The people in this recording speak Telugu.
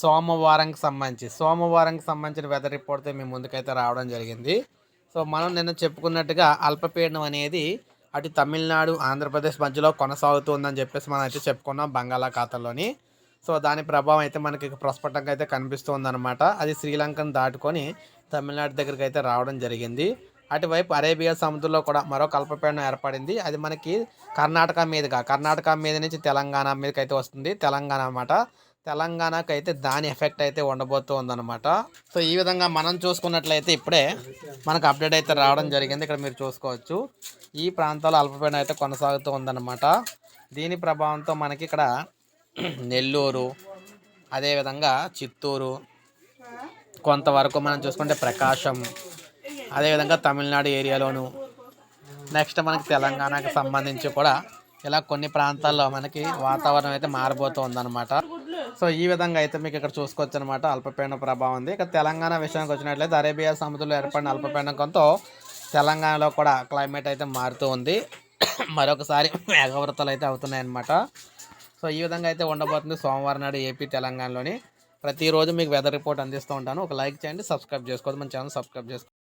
సోమవారంకి సంబంధించి సోమవారంకి సంబంధించిన వెదర్ రిపోర్ట్తో మేము ముందుకైతే రావడం జరిగింది. సో మనం నిన్న చెప్పుకున్నట్టుగా అల్పపీడనం అనేది అటు తమిళనాడు ఆంధ్రప్రదేశ్ మధ్యలో కొనసాగుతుందని చెప్పేసి మనం అయితే చెప్పుకున్నాం బంగాళాఖాతంలోని. సో దాని ప్రభావం అయితే మనకి ప్రస్ఫుటంగా అయితే కనిపిస్తుందన్నమాట. అది శ్రీలంకను దాటుకొని తమిళనాడు దగ్గరికి అయితే రావడం జరిగింది. అటువైపు అరేబియా సముద్రంలో కూడా మరో కల్పపీడనం ఏర్పడింది. అది మనకి కర్ణాటక మీదుగా కర్ణాటక మీద నుంచి తెలంగాణ మీదకి అయితే వస్తుంది. తెలంగాణ అన్నమాట. తెలంగాణకు అయితే దాని ఎఫెక్ట్ అయితే ఉండబోతూ అనమాట సో ఈ విధంగా మనం చూసుకున్నట్లయితే ఇప్పుడే మనకు అప్డేట్ అయితే రావడం జరిగింది. ఇక్కడ మీరు చూసుకోవచ్చు. ఈ ప్రాంతాల్లో అల్పపీడనం అయితే కొనసాగుతూ ఉందన్నమాట. దీని ప్రభావంతో మనకి ఇక్కడ నెల్లూరు అదేవిధంగా చిత్తూరు కొంతవరకు మనం చూసుకుంటే ప్రకాశం అదేవిధంగా తమిళనాడు ఏరియాలోను నెక్స్ట్ మనకి తెలంగాణకు సంబంధించి కూడా ఇలా కొన్ని ప్రాంతాల్లో మనకి వాతావరణం అయితే మారిపోతుంది అనమాట సో ఈ విధంగా అయితే మీకు ఇక్కడ చూసుకోవచ్చు అనమాట అల్పపీడన ప్రభావం ఉంది. ఇక తెలంగాణ విషయానికి వచ్చినట్లయితే అరేబియా సముద్రంలో ఏర్పడిన అల్పపీడనంతో తెలంగాణలో కూడా క్లైమేట్ అయితే మారుతూ ఉంది. మరొకసారి మేఘవృతలు అయితే అవుతున్నాయి అనమాట సో ఈ విధంగా అయితే ఉండబోతుంది సోమవారం నాడు ఏపీ తెలంగాణలోని. ప్రతిరోజు మీకు వెదర్ రిపోర్ట్ అందిస్తూ ఉంటాను. ఒక లైక్ చేయండి సబ్స్క్రైబ్ చేసుకోవద్దు. మన ఛానల్ సబ్స్క్రైబ్ చేసుకోండి